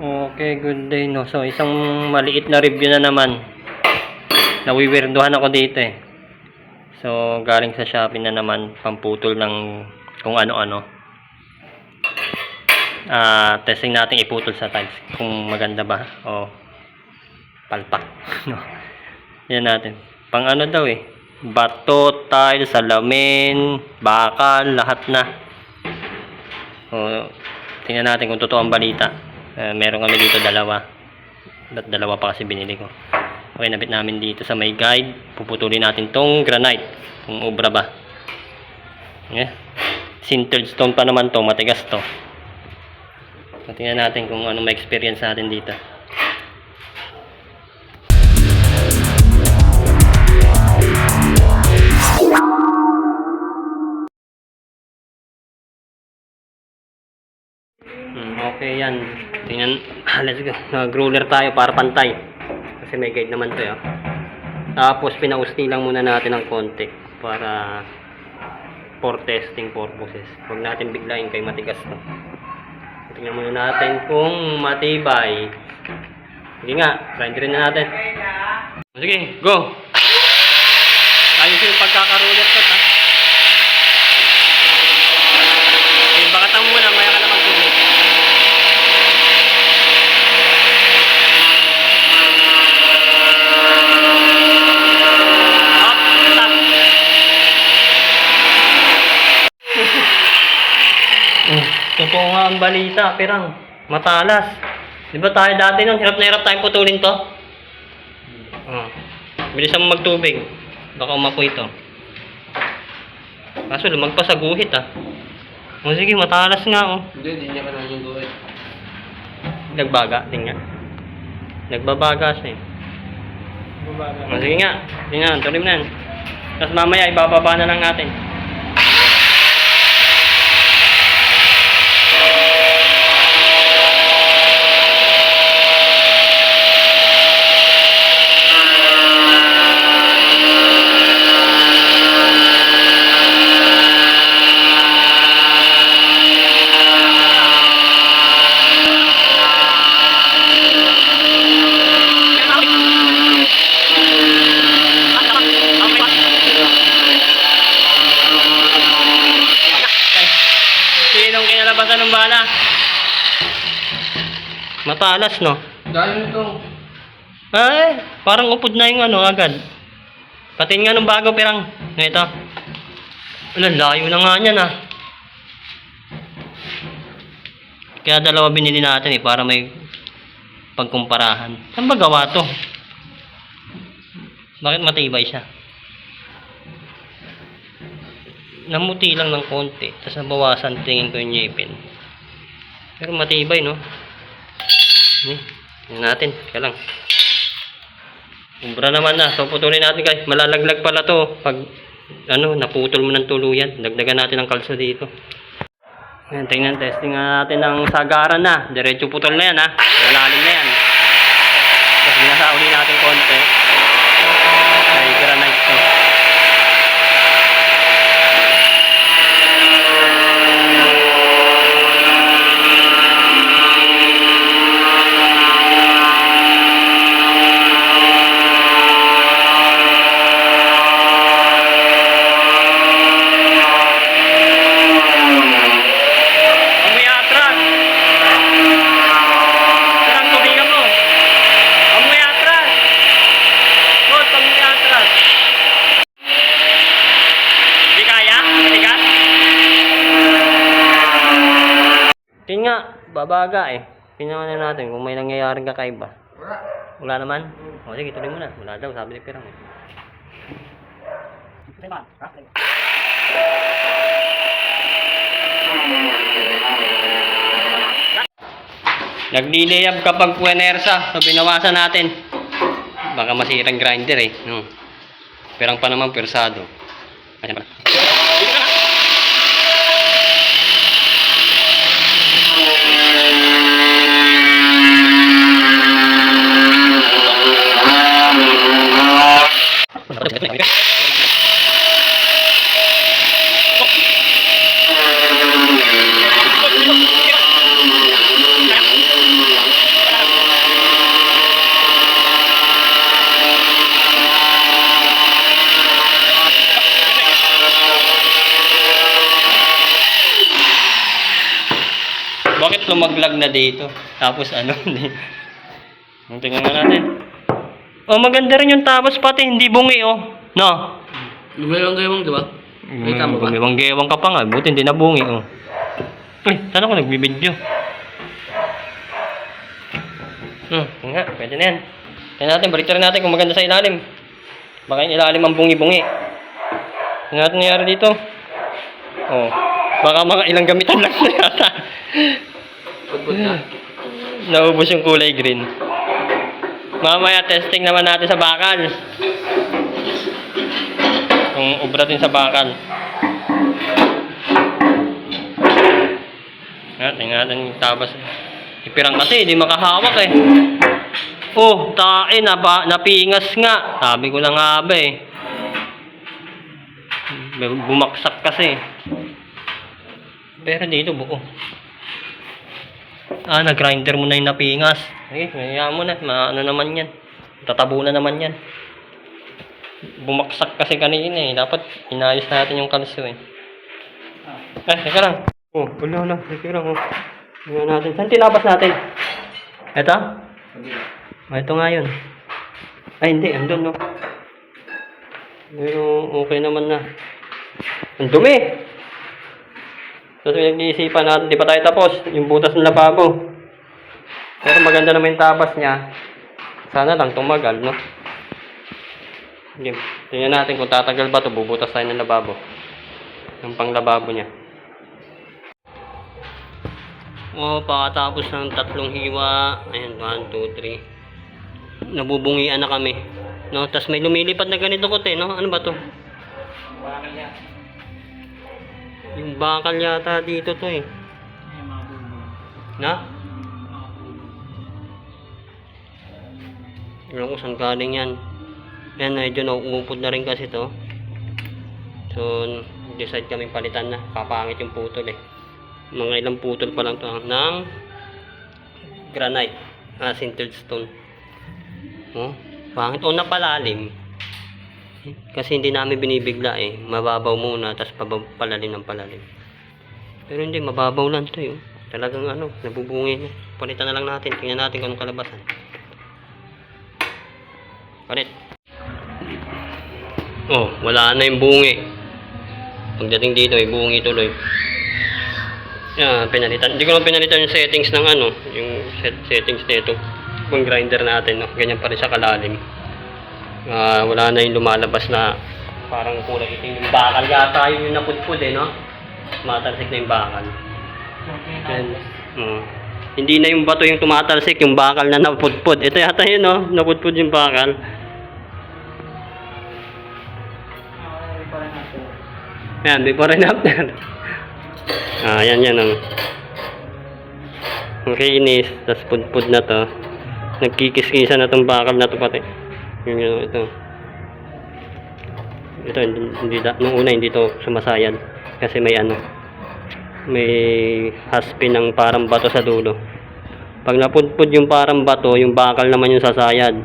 Okay, good day no. So, isang maliit na review na naman. Nawiwirduhan ako dito eh. So, galing sa Shopee na naman, pamputol ng kung ano-ano. Ah, testing natin iputol sa tiles kung maganda ba o palpak. no. Yan natin. Pang ano daw eh. Bato, tile, salamin, bakal, lahat na. O, tingnan natin kung totoo ang balita. Eh, meron kami dito dalawa. Dalawa pa kasi binili ko. Okay, nabit namin dito sa may guide. Puputulin natin tong granite. Kung obra ba. Yeah. Sintered stone pa naman to. Matigas to. Tingnan natin kung ano may experience natin dito. Okay yan. Tingnan, let's go. Nag-ruler tayo para pantay. Kasi may guide naman to. eh, oh. Tapos pinausti lang muna natin ng konti para for testing purposes. Huwag natin biglayin kay matigas to. Tingnan muna natin kung matibay. Sige nga, grinderin na natin. Sige, go! Ayos yung pagkakaruler ko, ha? Eh, baka tamo muna, maya ka na magtulog. Up, stop. Oh, totoo nga ang balita, pirang. Matalas. Di ba tayo dati nung hirap na hirap tayong putulin to? Oh. Bilisan mo magtubig. Baka umapoy ito. Kaso lumagpas sa guhit ah. O sige, matalas nga oh. Hindi, hindi niya ka nang gawin. Nagbaga, tingnan. Nagbabaga siya eh. O sige nga, nga, tuloy na yan. Tapos mamaya ibababa na lang natin. Sinong kinalabasan ng bala? Matalas, no? Dahil ito. Ay, parang upod na yung ano agad. Patin nga nung bago pirang. Ito. Wala, layo na nga niyan ah. Kaya dalawa binili natin eh, para may pagkumparahan. Saan ba gawa to? Bakit matibay siya? Namuti lang ng konti, tapos nabawasan tingin ko yung ngipin. Pero matibay, no? Hmm, natin, kaya lang. Umbra naman na. So, putulin natin guys. Malalaglag pala to. Pag, ano, naputol mo ng tuluyan. Dagdagan natin ng kalso dito. Ayan, tingnan. Testing natin ng sagaran na. Diretso putol na yan, ha. Malalim na yan. Tapos, binasauli natin konti. Ay, granite to. Amoy atras. Sarang tubigan mo. Amoy atras. Good, amoy atras. Di kaya? Matigas? Tingnan nga, babaga eh. Tingnan na natin kung may nangyayaring kakaiba. Wala. Wala naman? O sige, tuloy mo na. Wala daw, sabi ni Pirang. eh. Nagli-layup kapag puwenersa. So, binawasan natin. Baka masirang grinder eh. No. Pirang pa naman persado. Ayan pala. Bakit lumaglag na dito? Tapos ano? Tingnan na natin. Oh, maganda rin yung tapos pati hindi bungi oh. No. Lumayang gayawang, di ba? Ay, tama ba? Gumiwang gewang ka pa nga, buti hindi nabungi oh. Uy, saan ako nagbibidyo? Hmm, nga, pwede na yan. Tingnan natin, balik rin natin kung maganda sa ilalim. Baka yung ilalim ang bungi-bungi. Ano natin nangyari dito? Oh, baka mga ilang gamitan lang na yata. Naubos yung kulay green. Mamaya testing naman natin sa bakal. Kung ubra din sa bakal. Tingnan natin yung tabas. Ipirang kasi, hindi makahawak eh. Oh, tae, napa, napingas nga. Sabi ko na nga ba eh. Bumaksak kasi. Pero dito buo. Ah, nag-grinder mo na yung napingas. Sige, maya mo na. Maano naman yan. Tatabo na naman yan. Bumaksak kasi kanina eh. Dapat inayos natin yung kalso eh. Eh, teka lang. Oh, wala, wala. Teka lang. Oh. Tingnan natin. Saan tinabas natin? Eto? Ah, ito nga yun. Ay, hindi. Andun, no? Pero okay naman na. Ang dumi! Tapos pinag-iisipan natin, di pa tayo tapos. Yung butas ng lababo. Pero maganda naman yung tapas niya. Sana lang tumagal, no? Sige, tingnan natin kung tatagal ba to bubutas tayo ng lababo. Yung panglababo niya. Oh, pakatapos ng tatlong hiwa. Ayan, 1, 2, 3. Nabubungian na kami. No, tas may lumilipad na ganito kote, no? Ano ba to? Yung bakal yata dito to eh. Na? Alam ko saan galing yan. Yan, medyo nauupod na rin kasi to. So, decide kami palitan na. Papangit yung putol eh. Mga ilang putol pa lang to ah, ng granite. Ah, sintered stone. Oh, pangit. O, napalalim. Kasi hindi namin binibigla eh. Mababaw muna, tapos palalim ng palalim. Pero hindi, mababaw lang to yun. Talagang ano, nabubungi na. Palitan na lang natin. Tingnan natin kung anong kalabasan. Palit. Oh, wala na yung bungi. Pagdating dito, may bungi tuloy. Yan, pinalitan. Hindi ko lang pinalitan yung settings ng ano, yung set, settings nito. Yung grinder natin, no? Ganyan pa rin sa kalalim. Ah, wala na yung lumalabas na parang kulay itim yung bakal yata yun yung napudpud eh, no? Tumatalsik na yung bakal. Yan. Oo. hindi na yung bato yung tumatalsik, yung bakal na napudpud. Ito yata yun, no? Napudpud yung bakal. Yan, before and after. ah, yan, yan. Ang, ang kinis, tas pudpud na to. Nagkikis-kisa na tong bakal na to pati. Yun, ito. Ito, hindi, nung una hindi to sumasayad. Kasi may ano, may haspin ng parang bato sa dulo. Pag napudpud yung parang bato, yung bakal naman yung sasayad.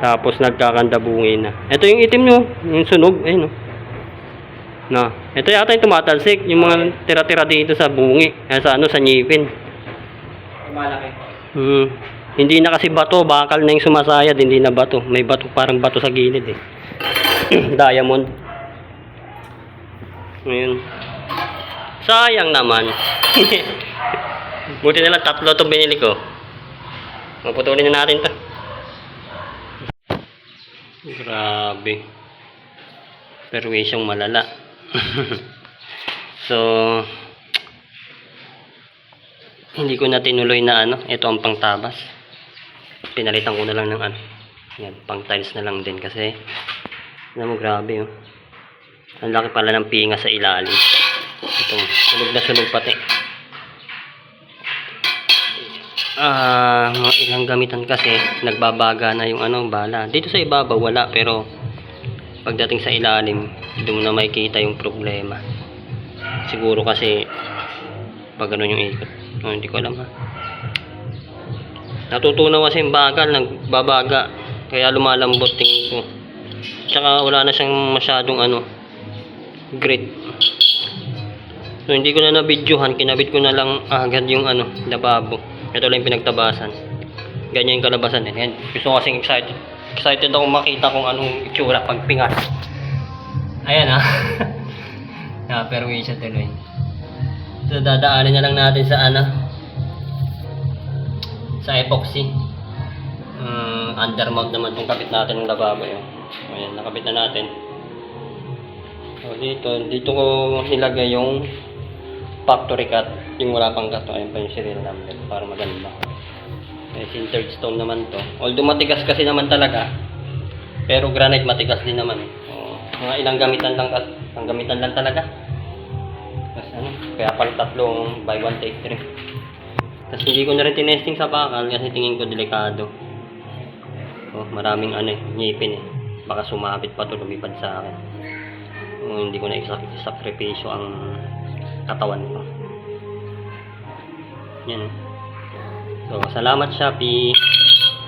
Tapos nagkakandabungin na. Ito yung itim nyo, yung sunog, ayun no. Na, ito yata yung tumatalsik, yung mga tira-tira dito sa bungi, eh, sa ano, sa ngipin. Malaki. Hmm. Hindi na kasi bato, bakal na yung sumasayad, hindi na bato. May bato, parang bato sa gilid eh. Diamond. Ngayon. Sayang naman. Buti na lang tatlo itong binili ko. Maputulin na natin to. Grabe. Perwisyong malala. so, hindi ko na tinuloy na ano, ito ang pangtabas. Pinalitan ko na lang ng ano. Yan, pang tiles na lang din kasi alam mo grabe oh. Ang laki pala ng pinga sa ilalim. Ito, sunog na sunog pati. Ah, mga ilang gamitan kasi nagbabaga na yung ano, bala. Dito sa ibabaw wala pero pagdating sa ilalim, doon na makikita yung problema. Siguro kasi pag ganun yung ikot. Oh, hindi ko alam ha. Natutunaw kasi yung bagal, nagbabaga. Kaya lumalambot tingin ko. Tsaka wala na siyang masyadong ano, grit. So hindi ko na nabidyohan, kinabit ko na lang agad yung ano, lababo. Ito lang pinagtabasan. Ganyan yung kalabasan din. Yan. Gusto kasing excited. Excited ako makita kung anong itsura pag pingas. Ayan ah. Naperwi siya tuloy. So dadaanin na lang natin sa ano. Sa epoxy. Uh, undermount naman itong kapit natin ng lababo yun. Ayan, nakabit na natin. So dito, dito ko nilagay yung factory cut. Yung wala pang cut. Ayun pa yung serial number para maganda. Eh, sintered stone naman to. Although matigas kasi naman talaga. Pero granite matigas din naman. eh. Oo. mga ilang gamitan lang ang gamitan lang talaga. Tapos ano, kaya pala tatlong buy one take three. Tapos hindi ko na rin tinesting sa bakal kasi tingin ko delikado. Oh, maraming ano eh, ngipin eh. Baka sumabit pa to lumipad sa akin. Oh, hindi ko na isakripisyo ang katawan ko. Yan. eh. So, salamat Shopee.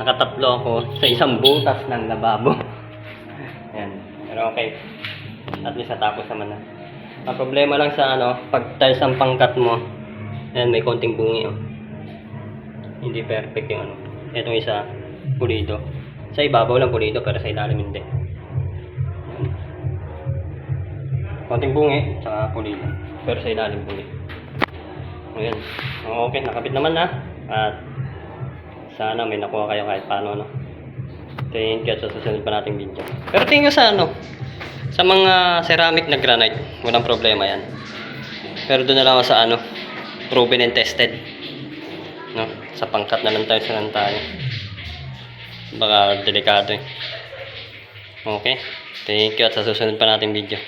Nakatatlo ako sa isang butas ng lababo. Yan. Pero okay. At least natapos naman na. Ang problema lang sa ano, pag tiles ang pangkat mo, yan may konting bungi oh. Hindi perfect yung ano. Itong isa, pulido. Sa ibabaw lang pulido, pero sa ilalim hindi. Konting bungi, tsaka pulido. Pero sa ilalim pulido. Ayan. Okay, nakabit naman na. At sana may nakuha kayo kahit paano, no? You at sa susunod pa nating video. Pero tingin sa ano, sa mga ceramic na granite, walang problema yan. Pero doon na lang ako sa ano, proven and tested. No? Sa pangkat na lang tayo sa lang tayo. Baka delikado eh. Okay? Thank you at sa susunod pa nating video.